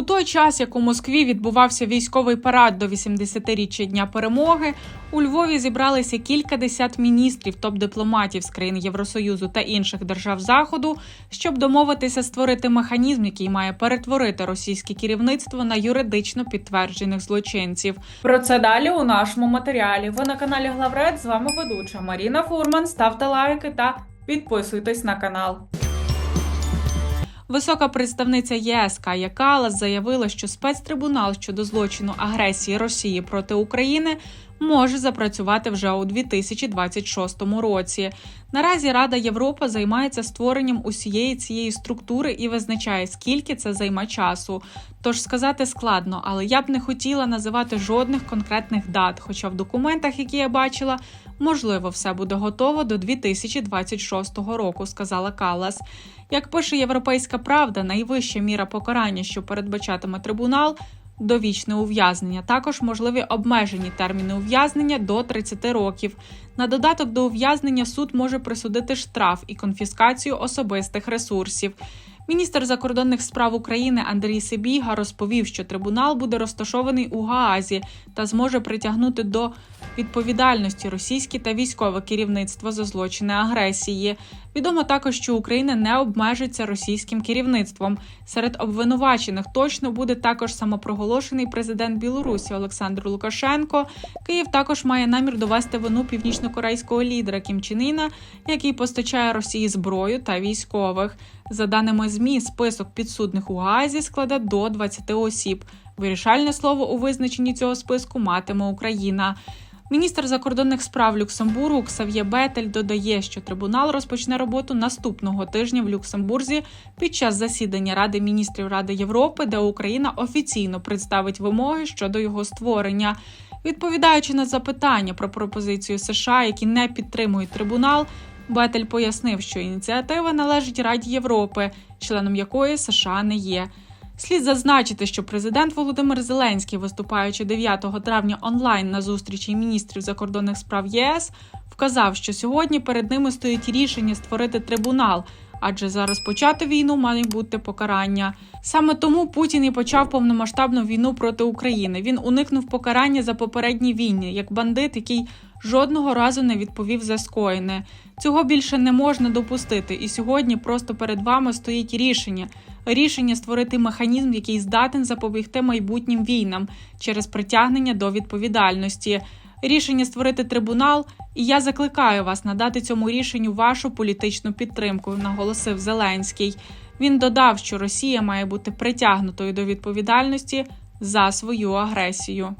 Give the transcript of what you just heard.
У той час, як у Москві відбувався військовий парад до 80-річчя Дня перемоги, у Львові зібралися кількадесят міністрів, топ-дипломатів з країн Євросоюзу та інших держав Заходу, щоб домовитися створити механізм, який має перетворити російське керівництво на юридично підтверджених злочинців. Про це далі у нашому матеріалі. Ви на каналі Главред з вами ведуча Маріна Фурман. Ставте лайки та підписуйтесь на канал. Висока представниця ЄС Кая Калас заявила, що спецтрибунал щодо злочину агресії Росії проти України може запрацювати вже у 2026 році. Наразі Рада Європи займається створенням усієї цієї структури і визначає, скільки це займе часу. Тож сказати складно, але я б не хотіла називати жодних конкретних дат. Хоча в документах, які я бачила, можливо, все буде готово до 2026 року, сказала Калас. Як пише Європейська Правда, найвища міра покарання, що передбачатиме трибунал. Довічне ув'язнення, також можливі обмежені терміни ув'язнення до 30 років. На додаток до ув'язнення суд може присудити штраф і конфіскацію особистих ресурсів. Міністр закордонних справ України Андрій Сибіга розповів, що трибунал буде розташований у Гаазі та зможе притягнути до відповідальності російське та військове керівництво за злочини агресії. Відомо також, що Україна не обмежиться російським керівництвом. Серед обвинувачених точно буде також самопроголошений президент Білорусі Олександр Лукашенко. Київ також має намір довести вину північнокорейського лідера Кім Чен Іна, який постачає Росії зброю та військових. За даними ЗМІ, список підсудних у Гаазі складе до 20 осіб. Вирішальне слово у визначенні цього списку матиме Україна. Міністр закордонних справ Люксембургу Ксав'є Бетель додає, що трибунал розпочне роботу наступного тижня в Люксембурзі під час засідання Ради міністрів Ради Європи, де Україна офіційно представить вимоги щодо його створення. Відповідаючи на запитання про пропозицію США, які не підтримують трибунал, Бетель пояснив, що ініціатива належить Раді Європи, членом якої США не є. Слід зазначити, що президент Володимир Зеленський, виступаючи 9 травня онлайн на зустрічі міністрів закордонних справ ЄС, вказав, що сьогодні перед ними стоїть рішення створити трибунал, адже за розпочати війну має бути покарання. Саме тому Путін і почав повномасштабну війну проти України. Він уникнув покарання за попередні війни, як бандит, який жодного разу не відповів за скоєне. Цього більше не можна допустити. І сьогодні просто перед вами стоїть рішення. Рішення створити механізм, який здатен запобігти майбутнім війнам через притягнення до відповідальності. Рішення створити трибунал, і я закликаю вас надати цьому рішенню вашу політичну підтримку, наголосив Зеленський. Він додав, що Росія має бути притягнутою до відповідальності за свою агресію.